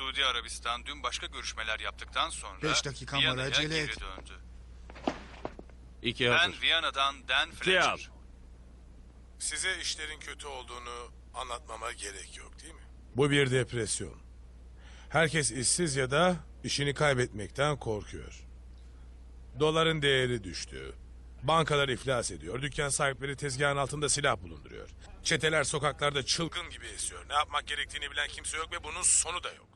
Suudi Arabistan dün başka görüşmeler yaptıktan sonra Beş dakikam var, Viyana'ya acele geri et. döndü. İki Ben hazır. Viyana'dan Dan al. Fletcher. Size işlerin kötü olduğunu anlatmama gerek yok değil mi? Bu bir depresyon. Herkes işsiz ya da işini kaybetmekten korkuyor. Doların değeri düştü. Bankalar iflas ediyor. Dükkan sahipleri tezgahın altında silah bulunduruyor. Çeteler sokaklarda çılgın gibi esiyor. Ne yapmak gerektiğini bilen kimse yok ve bunun sonu da yok.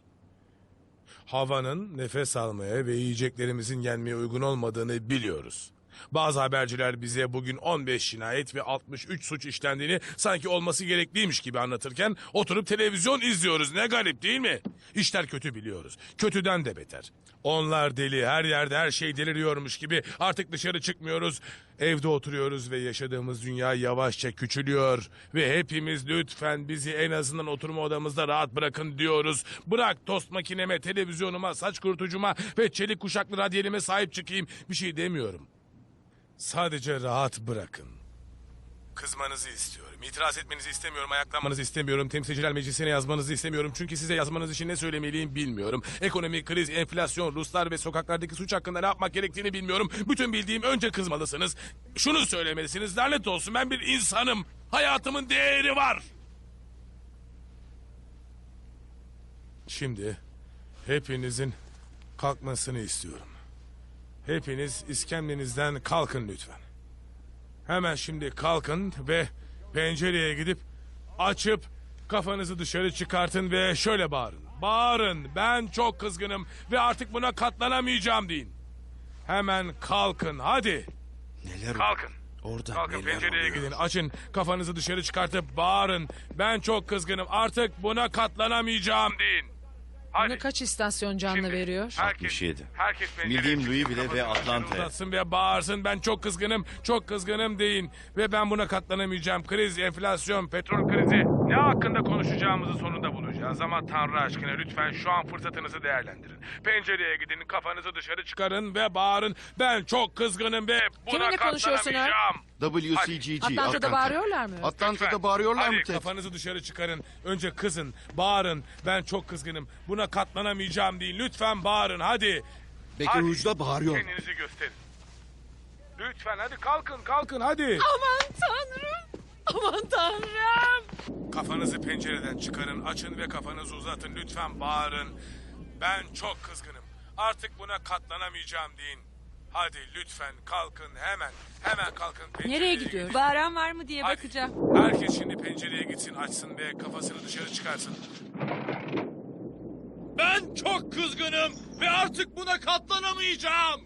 Havanın nefes almaya ve yiyeceklerimizin yenmeye uygun olmadığını biliyoruz. Bazı haberciler bize bugün 15 cinayet ve 63 suç işlendiğini sanki olması gerekliymiş gibi anlatırken oturup televizyon izliyoruz. Ne garip değil mi? İşler kötü biliyoruz. Kötüden de beter. Onlar deli, her yerde her şey deliriyormuş gibi artık dışarı çıkmıyoruz. Evde oturuyoruz ve yaşadığımız dünya yavaşça küçülüyor. Ve hepimiz lütfen bizi en azından oturma odamızda rahat bırakın diyoruz. Bırak tost makineme, televizyonuma, saç kurutucuma ve çelik kuşaklı radyelime sahip çıkayım. Bir şey demiyorum. Sadece rahat bırakın. Kızmanızı istiyorum. İtiraz etmenizi istemiyorum. Ayaklanmanızı istemiyorum. Temsilciler meclisine yazmanızı istemiyorum. Çünkü size yazmanız için ne söylemeliyim bilmiyorum. Ekonomi, kriz, enflasyon, Ruslar ve sokaklardaki suç hakkında ne yapmak gerektiğini bilmiyorum. Bütün bildiğim önce kızmalısınız. Şunu söylemelisiniz. Lanet olsun ben bir insanım. Hayatımın değeri var. Şimdi hepinizin kalkmasını istiyorum. Hepiniz iskemlenizden kalkın lütfen. Hemen şimdi kalkın ve pencereye gidip açıp kafanızı dışarı çıkartın ve şöyle bağırın. Bağırın ben çok kızgınım ve artık buna katlanamayacağım deyin. Hemen kalkın hadi. Neler Kalkın. Orada Kalkın neler pencereye oluyor? gidin açın kafanızı dışarı çıkartıp bağırın. Ben çok kızgınım artık buna katlanamayacağım deyin. Hadi. Buna kaç istasyon canlı Şimdi veriyor? Herkes, 67. herkes Bildiğim Louisville ve Atlanta'ya. Uzatsın ve bağırsın ben çok kızgınım, çok kızgınım deyin. Ve ben buna katlanamayacağım. Kriz, enflasyon, petrol krizi. Ne hakkında konuşacağımızı sonunda bulacağız. Ama Tanrı aşkına lütfen şu an fırsatınızı değerlendirin. Pencereye gidin, kafanızı dışarı çıkarın ve bağırın. Ben çok kızgınım ve buna Kiminle konuşuyorsun ha? katlanamayacağım. WCGG. Atlanta'da Atlanta. bağırıyorlar mı? Atlanta'da Lütfen. bağırıyorlar Hadi mı Ted? kafanızı dışarı çıkarın. Önce kızın, bağırın. Ben çok kızgınım. Buna katlanamayacağım deyin. Lütfen bağırın hadi. Bekir Hadi. Ucu'da bağırıyor. Kendinizi gösterin. Lütfen hadi kalkın kalkın hadi. Aman tanrım! Aman tanrım! Kafanızı pencereden çıkarın, açın ve kafanızı uzatın. Lütfen bağırın. Ben çok kızgınım. Artık buna katlanamayacağım deyin. Hadi lütfen kalkın hemen. Hemen kalkın. pencereye Nereye gidin. gidiyor? Bağıran var mı diye Hadi. bakacağım. Herkes şimdi pencereye gitsin, açsın ve kafasını dışarı çıkarsın. Ben çok kızgınım ve artık buna katlanamayacağım.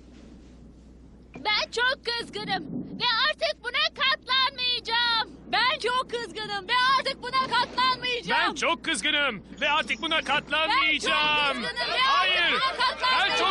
Ben çok kızgınım ve artık buna katlanmayacağım. Ben çok kızgınım ve artık buna katlanmayacağım. Ben çok kızgınım ve artık buna Ben çok katlanmayacağım. kızgınım ve Hayır. artık buna katlanmayacağım. Ben çok